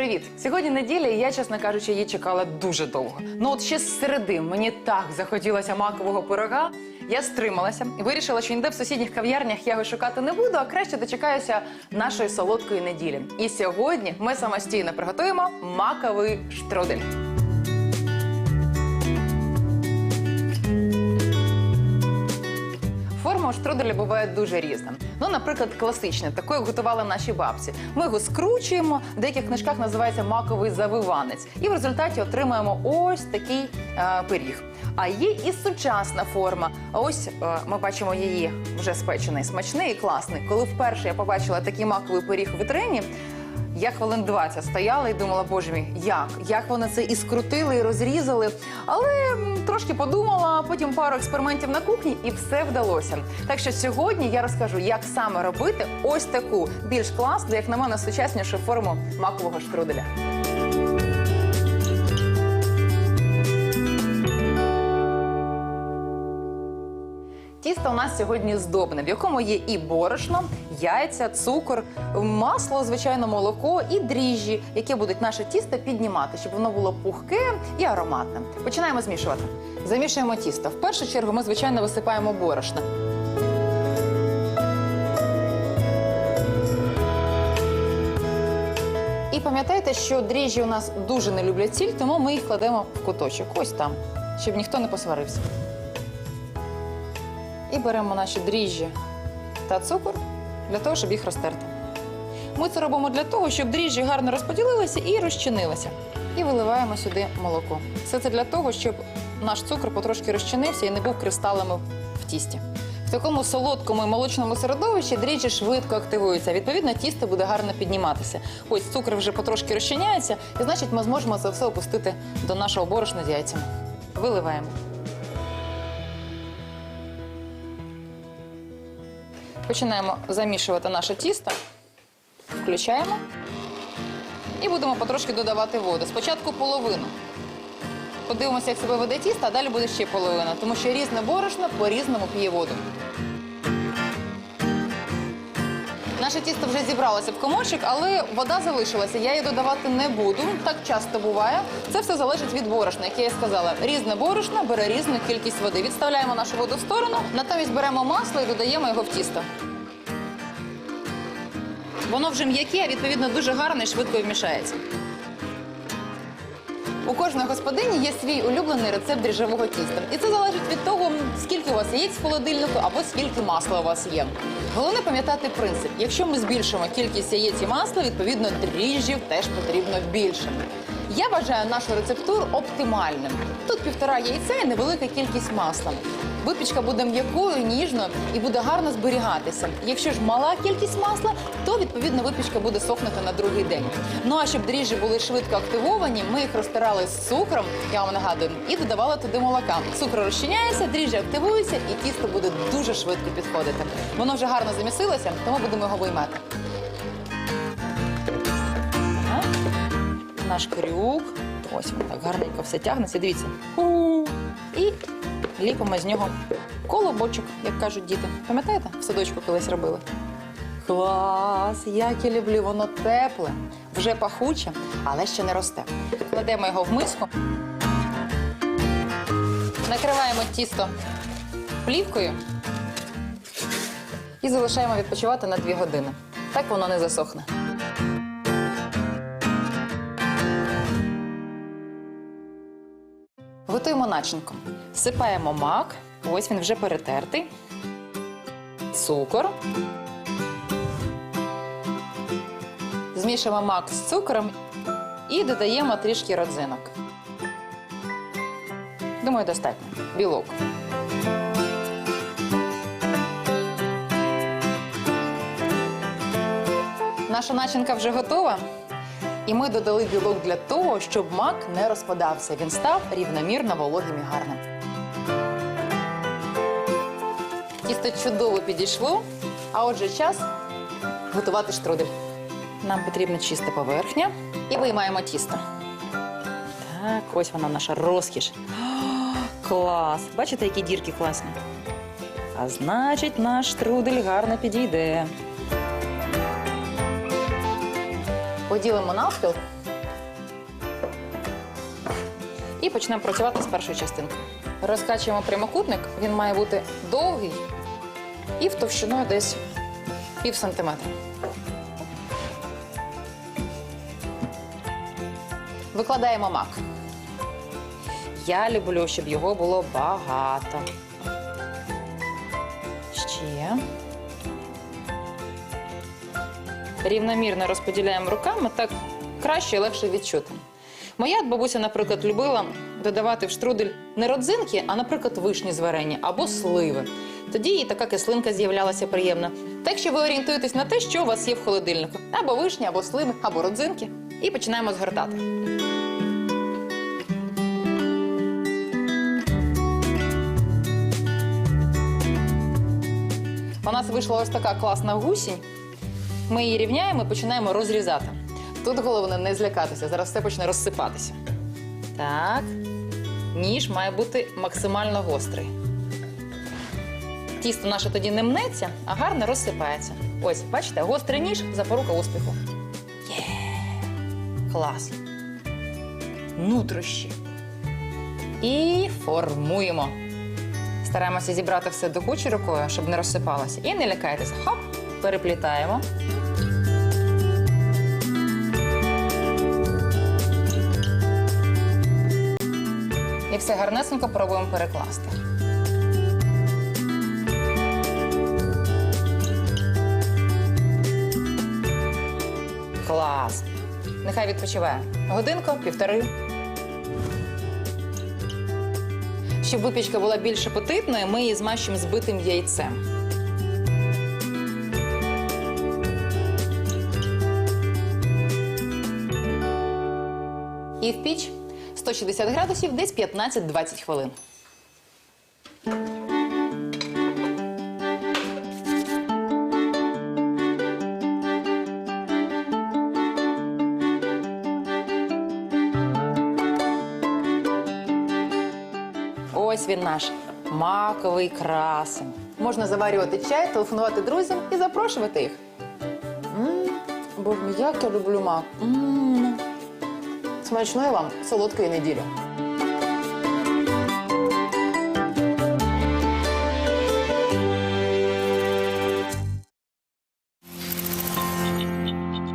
Привіт! Сьогодні неділя, і я, чесно кажучи, її чекала дуже довго. Ну от ще з середи мені так захотілося макового пирога. Я стрималася і вирішила, що ніде в сусідніх кав'ярнях я його шукати не буду, а краще дочекаюся нашої солодкої неділі. І сьогодні ми самостійно приготуємо маковий штрудель. Штруделя буває дуже різним. Ну, наприклад, класичне такою готували наші бабці. Ми його скручуємо, в деяких книжках називається маковий завиванець, і в результаті отримаємо ось такий е, пиріг. А є і сучасна форма. Ось е, ми бачимо її вже спечений, смачний і класний. Коли вперше я побачила такий маковий пиріг в вітрині, я хвилин 20 стояла і думала, боже мій, як? Як вони це і скрутили, і розрізали. Але трошки подумала, потім пару експериментів на кухні, і все вдалося. Так що сьогодні я розкажу, як саме робити ось таку більш класну, як на мене, сучаснішу форму макового штруделя. Тісто у нас сьогодні здобне, в якому є і борошно, яйця, цукор, масло, звичайно, молоко і дріжджі, які будуть наше тісто піднімати, щоб воно було пухке і ароматне. Починаємо змішувати. Замішуємо тісто. В першу чергу ми, звичайно, висипаємо борошно. І пам'ятайте, що дріжджі у нас дуже не люблять сіль, тому ми їх кладемо в куточок, ось там, щоб ніхто не посварився. І беремо наші дріжджі та цукор для того, щоб їх розтерти. Ми це робимо для того, щоб дріжджі гарно розподілилися і розчинилися. І виливаємо сюди молоко. Все це для того, щоб наш цукор потрошки розчинився і не був кристалами в тісті. В такому солодкому і молочному середовищі дріжджі швидко активуються. Відповідно, тісто буде гарно підніматися. Ось цукор вже потрошки розчиняється, і значить ми зможемо це все опустити до нашого борошна з яйцями. Виливаємо. Починаємо замішувати наше тісто, включаємо і будемо потрошки додавати воду. Спочатку половину. Подивимося, як себе веде тісто, а далі буде ще половина, тому що різне борошно по-різному п'є воду. Наше тісто вже зібралося в комочок, але вода залишилася. Я її додавати не буду. Так часто буває. Це все залежить від борошна, яке я сказала. Різне борошно бере різну кількість води. Відставляємо нашу воду в сторону, натомість беремо масло і додаємо його в тісто. Воно вже м'яке, а відповідно дуже гарно і швидко вмішається. У кожної господині є свій улюблений рецепт дріжджового тіста. І це залежить від того, скільки у вас яєць в холодильнику або скільки масла у вас є. Головне пам'ятати принцип: якщо ми збільшимо кількість яєць і масла, відповідно дріжджів теж потрібно більше. Я вважаю нашу рецептуру оптимальним. Тут півтора яйця і невелика кількість масла. Випічка буде м'якою, ніжною і буде гарно зберігатися. Якщо ж мала кількість масла, то відповідно випічка буде сохнути на другий день. Ну а щоб дріжджі були швидко активовані, ми їх розтирали з цукром, я вам нагадую, і додавали туди молока. Цукор розчиняється, дріжджі активуються, і тісто буде дуже швидко підходити. Воно вже гарно замісилося, тому будемо його виймати. Наш крюк. Ось він так гарненько все тягнеться. Дивіться. І ліпимо з нього колобочок, як кажуть діти. Пам'ятаєте, в садочку колись робили? Клас! Як я люблю, воно тепле, вже пахуче, але ще не росте. Кладемо його в миску. Накриваємо тісто плівкою і залишаємо відпочивати на 2 години. Так воно не засохне. Готуємо начинку. Всипаємо мак. Ось він вже перетертий. Цукор. Змішуємо мак з цукром і додаємо трішки родзинок. Думаю, достатньо. Білок. Наша начинка вже готова. І ми додали білок для того, щоб мак не розпадався. Він став рівномірно вологим і гарним. Тісто чудово підійшло, а отже, час готувати штрудель. Нам потрібна чиста поверхня і виймаємо тісто. Так, ось вона наша розкіш. Клас! Бачите, які дірки класні? А значить, наш штрудель гарно підійде. поділимо навпіл і почнемо працювати з першої частинки. Розкачуємо прямокутник, він має бути довгий і в товщиною десь пів сантиметра. Викладаємо мак. Я люблю, щоб його було багато. Ще. Рівномірно розподіляємо руками, так краще і легше відчути. Моя бабуся, наприклад, любила додавати в штрудель не родзинки, а, наприклад, вишні з варення або сливи. Тоді і така кислинка з'являлася приємна. Так що ви орієнтуєтесь на те, що у вас є в холодильнику: або вишні, або сливи, або родзинки. І починаємо згортати. У нас вийшла ось така класна гусінь. Ми її рівняємо і починаємо розрізати. Тут головне не злякатися, зараз все почне розсипатися. Так. Ніж має бути максимально гострий. Тісто наше тоді не мнеться, а гарно розсипається. Ось, бачите, гострий ніж запорука успіху. Є! Клас. Нутрощі. І формуємо. Стараємося зібрати все до кучі рукою, щоб не розсипалося. І не лякайтеся. Хоп, переплітаємо. Все гарнесенько пробуємо перекласти. Клас. Нехай відпочиває. Годинку, півтори. Щоб випічка була більш апетитною, ми її змащуємо збитим яйцем. І в піч 160 градусів, десь 15-20 хвилин. Ось він наш маковий красень. Можна заварювати чай, телефонувати друзям і запрошувати їх. Боже, як я люблю мак. М. Смачної вам солодкої неділі.